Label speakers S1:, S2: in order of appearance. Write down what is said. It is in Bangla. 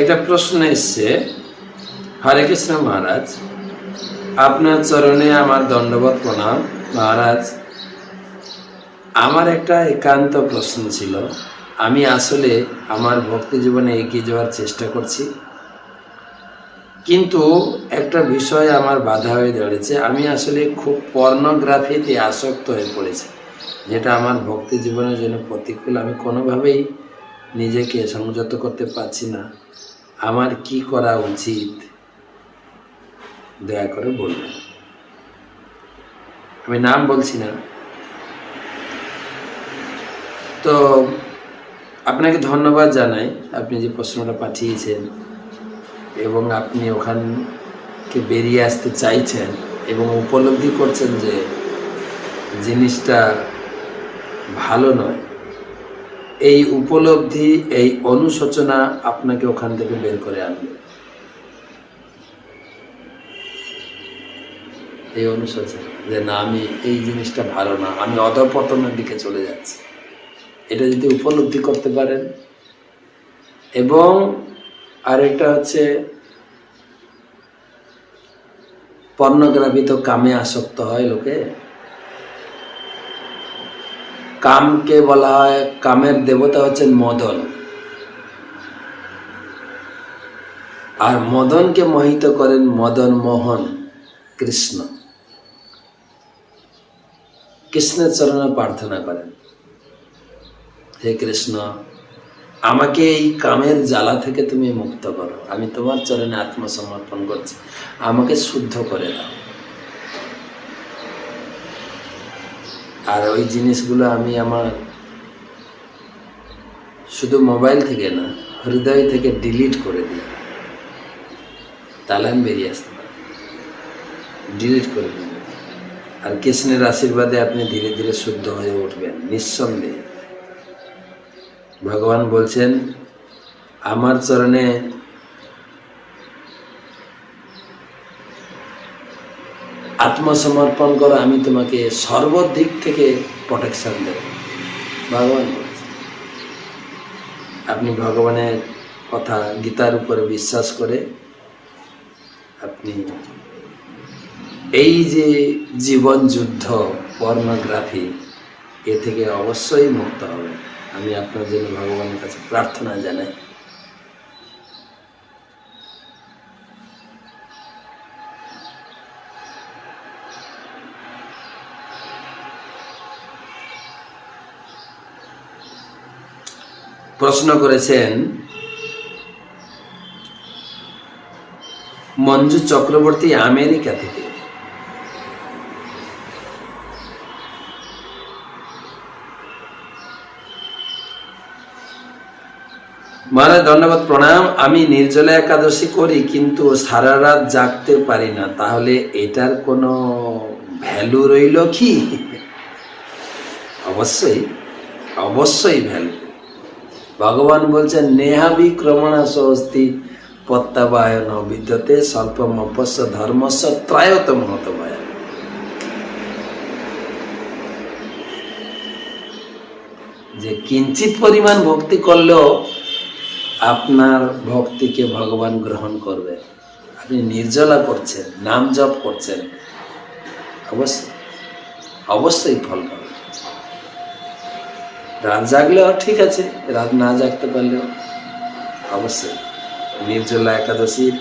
S1: একটা প্রশ্ন এসছে, হরে কৃষ্ণ মহারাজ, আপনার চরণে আমার দণ্ডবোধ প্রণাম। মহারাজ, আমার একটা একান্ত প্রশ্ন ছিল, আমি আসলে আমার ভক্তি জীবনে এগিয়ে যাওয়ার চেষ্টা করছি, কিন্তু একটা বিষয় আমার বাধা হয়ে দাঁড়িয়েছে, আমি আসলে খুব পর্নোগ্রাফিতে আসক্ত হয়ে পড়েছি, যেটা আমার ভক্তি জীবনের জন্য প্রতিকূল, আমি কোনোভাবেই নিজেকে সংযত করতে পারছি না। আমার কি করা উচিত? দয়া করে বলবেন। আমি নাম বলছি না। তো আপনাকে ধন্যবাদ জানাই, আপনি যে প্রশ্নটা পাঠিয়েছেন এবং আপনি ওখানকে বেরিয়ে আসতে চাইছেন এবং উপলব্ধি করছেন যে জিনিসটা ভালো নয়। এই উপলব্ধি, এই অনুশোচনা আপনাকে ওখান থেকে বের করে আনবে। এই অনুশোচনা যে, না, আমি এই জিনিসটা ভালো না, আমি অধপতনের দিকে চলে যাচ্ছি। এটা যদি উপলব্ধি করতে পারেন। এবং আরেকটা হচ্ছে, পর্নোগ্রাফি তো কামে আসক্ত হয় লোকে। কামকে বলা হয়, কামের দেবতা হচ্ছেন মদন। আর মদনকে মোহিত করেন মদন মোহন কৃষ্ণ। কৃষ্ণের চরণে প্রার্থনা করেন, হে কৃষ্ণ, আমাকে এই কামের জ্বালা থেকে তুমি মুক্ত করো। আমি তোমার চরণে আত্মসমর্পণ করছি। আমাকে শুদ্ধ করে দাও। আর ওই জিনিসগুলো আমি আমার শুধু মোবাইল থেকে না, হৃদয় থেকে ডিলিট করে দিই। তাহলে আমি বেরিয়ে আসতে পারি। ডিলিট করে দিই। আর কৃষ্ণের আশীর্বাদে আপনি ধীরে ধীরে শুদ্ধ হয়ে উঠবেন, নিঃসন্দেহে। ভগবান বলছেন, আমার চরণে আত্মসমর্পণ করো, আমি তোমাকে সর্বদিক থেকে প্রোটেকশন দেব। ভগবান আপনি ভগবানের কথা গীতার উপরে বিশ্বাস করে আপনি এই যে জীবন যুদ্ধ পর্নোগ্রাফি এ থেকে অবশ্যই মুক্ত হবে আমি আপনার জন্য ভগবানের কাছে প্রার্থনা জানাই। প্রশ্ন করেছেন, মঞ্জু চক্রবর্তী আমেরিকা থেকে। মহারাজ, ধন্যবাদ, প্রণাম। আমি নির্জলা একাদশী করি, কিন্তু সারা রাত জাগতে পারি না। তাহলে এটার কোনো ভ্যালু রইল কি? অবশ্যই অবশ্যই ভ্যালু ভগবান বলছেন, নেহাবি ক্রমণা স্বস্তি প্রত্যাবায়ন বিদ্যতে স্বল্প মপস্য ধর্মস্য ত্রায়ত মহতবায় যে কিঞ্চিত পরিমাণ ভক্তি করলেও আপনার ভক্তিকে ভগবান গ্রহণ করবে আপনি নির্জলা করছেন, নাম জপ করছেন। অবশ্যই অবশ্যই ফল পাবেন। রাত জাগলেও ঠিক আছে রাত না জাগতে পারলেও অবশ্যই। নির্জলা একাদশীর